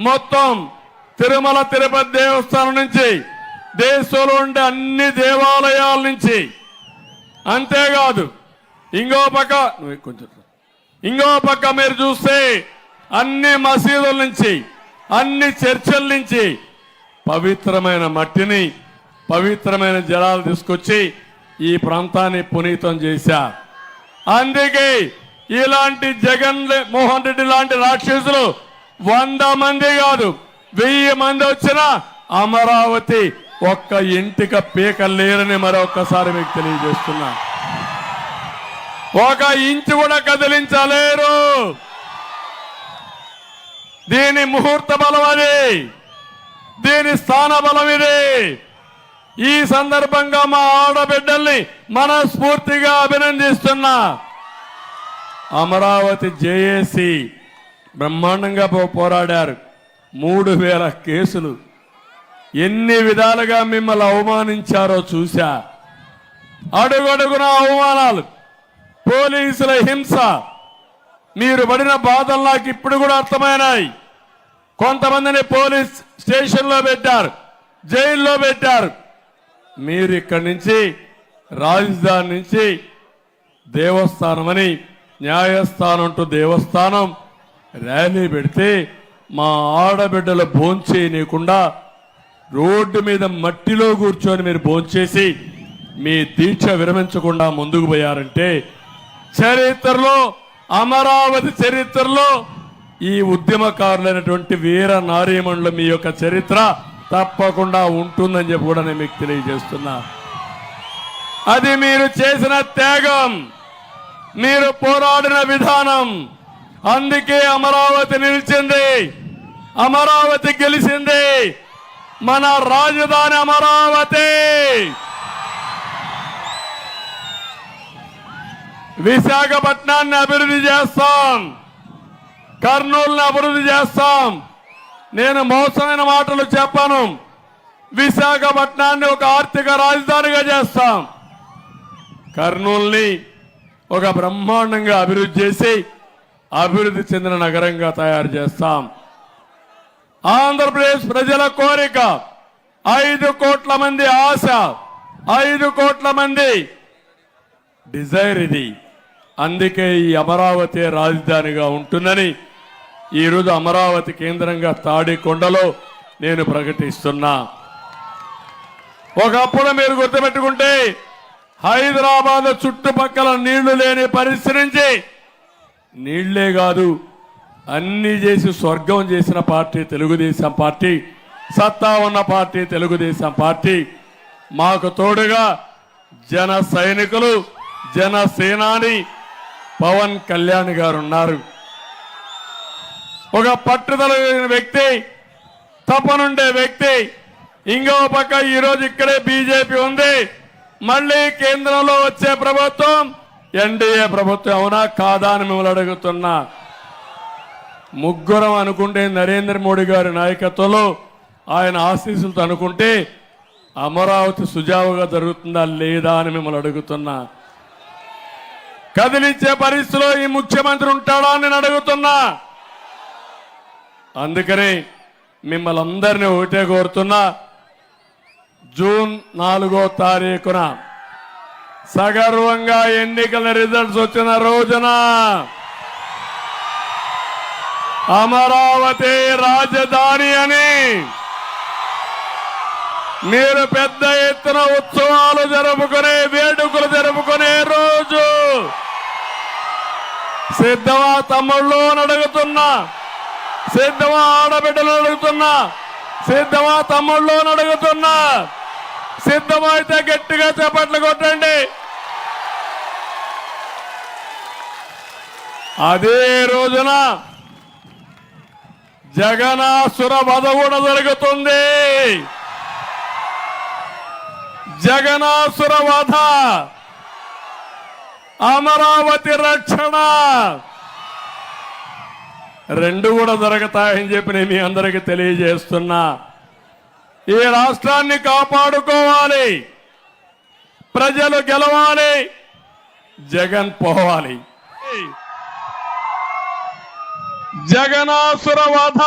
మొత్తం తిరుమల తిరుపతి దేవస్థానం నుంచి దేశంలో ఉండే అన్ని దేవాలయాల నుంచి. అంతేకాదు ఇంకో పక్క నువ్వు కొంచెం ఇంకో పక్క మీరు చూస్తే అన్ని మసీదుల నుంచి అన్ని చర్చల నుంచి పవిత్రమైన మట్టిని పవిత్రమైన జలాలు తీసుకొచ్చి ఈ ప్రాంతాన్ని పునీతం చేశారు అందుకే ఇలాంటి జగన్ మోహన్ రెడ్డి లాంటి రాక్షసులు వంద మంది కాదు వెయ్యి మంది వచ్చినా అమరావతి ఒక్క ఇంటిక పీక లేరని మరొక్కసారి మీకు తెలియజేస్తున్నా. ఒక ఇంచు కూడా కదిలించలేరు. దీని ముహూర్త బలం అది. దీని స్థాన బలం ఇది. ఈ సందర్భంగా మా ఆడబిడ్డల్ని మనస్ఫూర్తిగా అభినందిస్తున్నా. అమరావతి జేఏసీ బ్రహ్మాండంగా పో- పోరాడారు. మూడు వేల కేసులు. ఎన్ని విధాలుగా మిమ్మల్ని అవమానించారో చూశా. అడుగడుగున అవమానాలు. పోలీసుల హింస. మీరు పడిన బాధలు నాకు ఇప్పుడు కూడా అర్థమైనాయి. కొంతమందిని పోలీస్ స్టేషన్లో పెట్టారు. జైల్లో పెట్టారు. మీరు ఇక్కడి నుంచి రాజధాని నుంచి దేవస్థానం అని న్యాయస్థానం అంటూ దేవస్థానం ర్యాలీ పెడితే మా ఆడబిడ్డలు భోంచేయనీయకుండా రోడ్డు మీద మట్టిలో కూర్చొని మీరు భోంచేసి మీ దీక్ష విరమించకుండా ముందుకు పోయారంటే చరిత్రలో అమరావతి చరిత్రలో ఈ ఉద్యమకారులైనటువంటి వీర నారీమణులు మీ యొక్క చరిత్ర తప్పకుండా ఉంటుందని చెప్పి కూడా నేను మీకు తెలియజేస్తున్నా. అది మీరు చేసిన త్యాగం మీరు పోరాడిన విధానం అందుకే అమరావతి నిలిచింది. అమరావతి గెలిచింది. మన రాజధాని అమరావతి. విశాఖపట్నాన్ని అభివృద్ధి చేస్తాం. కర్నూలుని అభివృద్ధి చేస్తాం. నేను మోసమైన మాటలు చెప్పాను. విశాఖపట్నాన్ని ఒక ఆర్థిక రాజధానిగా చేస్తాం. కర్నూలుని ఒక బ్రహ్మాండంగా అభివృద్ధి చేసి అభివృద్ధి చెందిన నగరంగా తయారు చేస్తాం. ఆంధ్రప్రదేశ్ ప్రజల కోరిక ఐదు కోట్ల మంది ఆశ ఐదు కోట్ల మంది డిజైర్ ఇది. అందుకే ఈ అమరావతి రాజధానిగా ఉంటుందని ఈరోజు అమరావతి కేంద్రంగా తాడికొండలో నేను ప్రకటిస్తున్నా. ఒకప్పుడు మీరు గుర్తుపెట్టుకుంటే హైదరాబాద్ చుట్టుపక్కల నీళ్ళు లేని పరిస్థితి నుంచి నీళ్ళే కాదు అన్ని చేసి స్వర్గం చేసిన పార్టీ తెలుగుదేశం పార్టీ సత్తా ఉన్న పార్టీ తెలుగుదేశం పార్టీ. మాకు తోడుగా జన సైనికులు జన సేనాని పవన్ కళ్యాణ్ గారు ఉన్నారు. ఒక పట్టుదల వ్యక్తి తపనుండే వ్యక్తి. ఇంకో పక్క ఈరోజు ఇక్కడే బీజేపీ ఉంది. మళ్ళీ కేంద్రంలో వచ్చే ప్రభుత్వం ఎన్డీఏ ప్రభుత్వం అవునా కాదా అని మిమ్మల్ని అడుగుతున్నా. ముగ్గురం అనుకుంటే నరేంద్ర మోడీ గారి నాయకత్వంలో ఆయన ఆశీస్సులతో అనుకుంటే అమరావతి సుజావుగా జరుగుతుందా లేదా అని మిమ్మల్ని అడుగుతున్నా. కదిలించే పరిస్థితిలో ఈ ముఖ్యమంత్రి ఉంటాడా అని నేను అడుగుతున్నా. అందుకని మిమ్మల్ని అందరినీ ఒకటే కోరుతున్నా. జూన్ నాలుగో తారీఖున సగర్వంగా ఎన్నికల రిజల్ట్స్ వచ్చిన రోజున అమరావతి రాజధాని అని మీరు పెద్ద ఎత్తున ఉత్సవాలు జరుపుకునే వేడుకలు జరుపుకునే రోజు. సిద్ధమా తమ్ముళ్ళు అడుగుతున్నా. సిద్ధమా ఆడబిడ్డలు అడుగుతున్నా. సిద్ధమా తమ్ముళ్ళు అడుగుతున్నా. సిద్ధమైతే గట్టిగా చేపట్లు కొట్టండి. అదే రోజున జగనాసుర వధ కూడా జరుగుతుంది. జగనాసుర వధ అమరావతి రక్షణ రెండు కూడా జరుగుతాయని చెప్పి నేను మీ అందరికీ తెలియజేస్తున్నా. ఈ రాష్ట్రాన్ని కాపాడుకోవాలి. ప్రజలు గెలవాలి. జగన్ పోవాలి. జగనాసుర వధ